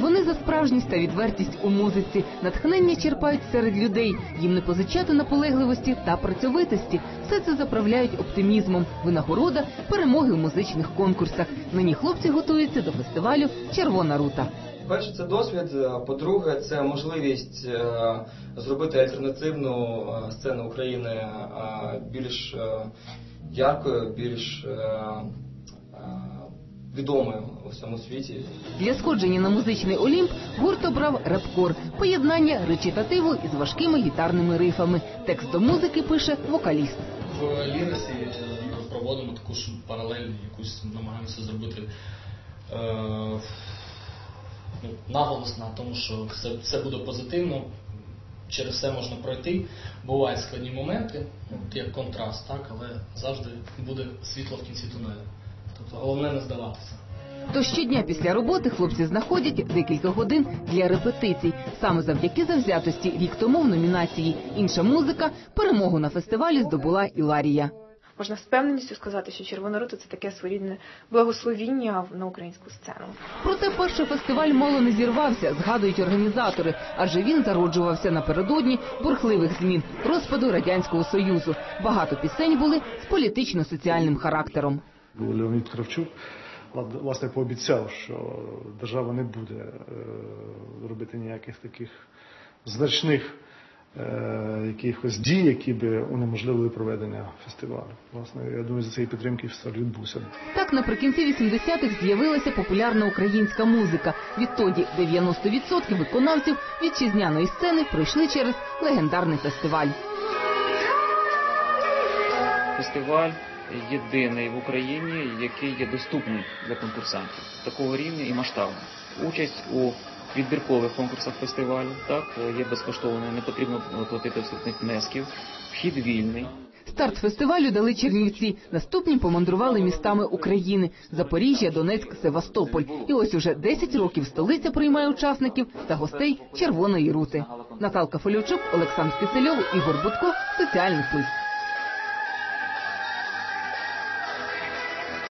Вони за справжність та відвертість у музиці, натхнення черпають серед людей. Їм не позичати наполегливості та працьовитості. Все це заправляють оптимізмом. Винагорода перемоги у музичних конкурсах. Нині хлопці готуються до фестивалю Червона рута. Перше, це досвід. е, По-друге, це можливість е, зробити альтернативну е, сцену України більш яркою, більш відомою у всьому світі. Для сходження на музичний олімп гурт обрав репкор – поєднання речитативу із важкими гітарними рифами. Текст до музики пише вокаліст. В лірисі е, ми проводимо таку ж паралель, якусь намагаємося зробити е, ну, наголос на тому, що все, все буде позитивно, через все можна пройти. Бувають складні моменти, як контраст, так, але завжди буде світло в кінці тунелю. Тобто головне не здаватися. То щодня після роботи хлопці знаходять декілька годин для репетицій. Саме завдяки завзятості рік тому в номінації Інша музика перемогу на фестивалі здобула Іларія. Можна з впевненістю сказати, що Червона це таке своєрідне благословіння на українську сцену. Проте перший фестиваль мало не зірвався, згадують організатори, адже він зароджувався напередодні бурхливих змін розпаду радянського союзу. Багато пісень були з політично-соціальним характером. Леонід Кравчук власне пообіцяв, що держава не буде е, робити ніяких таких значних е, якихось дій, які би унеможливили проведення фестивалю. Власне, я думаю, за цієї підтримки фестиваль відбувся. Так наприкінці 80-х з'явилася популярна українська музика. Відтоді 90% виконавців вітчизняної сцени пройшли через легендарний фестиваль. фестиваль єдиний в Україні, який є доступний для конкурсантів такого рівня і масштабу. Участь у відбіркових конкурсах фестивалю так є безкоштовною, не потрібно платити вступних внесків. Вхід вільний. Старт фестивалю дали Чернівці. Наступні помандрували містами України: Запоріжжя, Донецьк, Севастополь. І ось уже 10 років столиця приймає учасників та гостей Червоної рути. Наталка Фолівчук, Олександр Кисельов, Ігор Будко. Соціальний пульс.